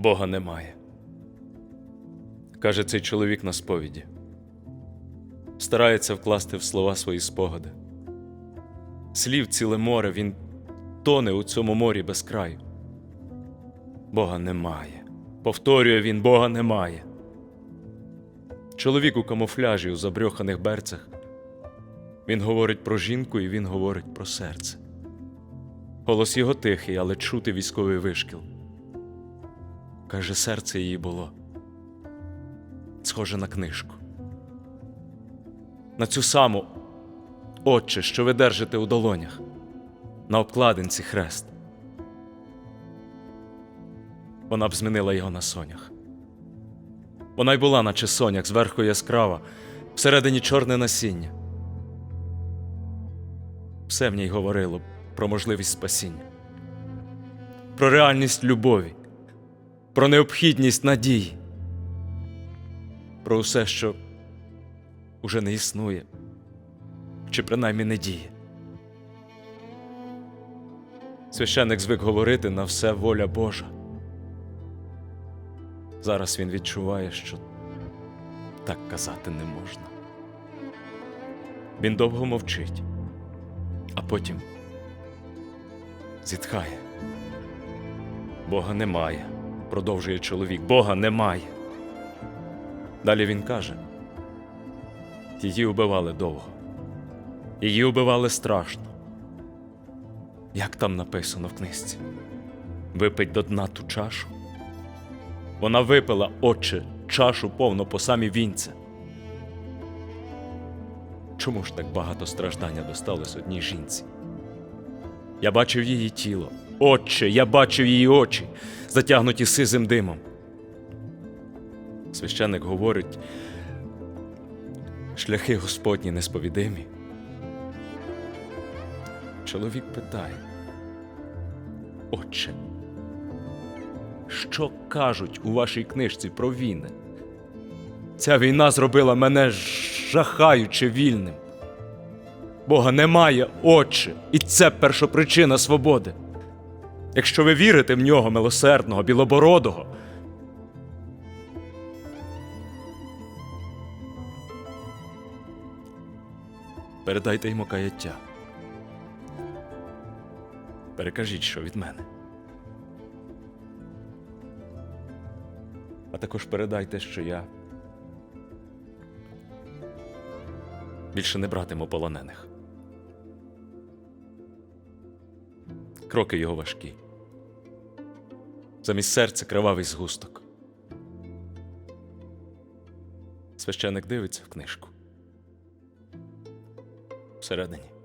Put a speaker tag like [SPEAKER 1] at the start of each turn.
[SPEAKER 1] Бога немає. Каже цей чоловік на сповіді. Старається вкласти в слова свої спогади. Слів ціле море, він тоне у цьому морі без краю. Бога немає. Повторює він, Бога немає. Чоловік у камуфляжі у забрьоханих берцях. Він говорить про жінку і він говорить про серце. Голос його тихий, але чути військовий вишкіл. Каже, серце її було. Схоже на книжку. На цю саму Отче, що ви держите у долонях, на обкладинці хрест. Вона б змінила його на сонях. Вона й була, наче соняк, зверху яскрава, всередині чорне насіння. Все в ній говорило про можливість спасіння, про реальність любові, про необхідність надії, про усе, що уже не існує, чи принаймні не діє. Священник звик говорити на все воля Божа. Зараз він відчуває, що так казати не можна. Він довго мовчить, а потім зітхає. Бога немає, продовжує чоловік. Бога немає. Далі він каже: її убивали довго, її убивали страшно. Як там написано в книжці? Випить до дна ту чашу. Вона випила, отче, чашу повну по самі вінця. Чому ж так багато страждання досталось одній жінці? Я бачив її тіло. Отче, я бачив її очі, затягнуті сизим димом. Священник говорить, шляхи Господні несповідимі. Чоловік питає, Отче, що кажуть у вашій книжці про війни? Ця війна зробила мене жахаюче вільним. Бога немає, Отче, і це першопричина свободи. Якщо ви вірите в нього милосердного, білобородого. Передайте йому каяття. Перекажіть, що від мене. А також передайте, що я більше не братиму полонених. Кроки його важкі. Замість серця кривавий згусток. Священик дивиться в книжку. Всередині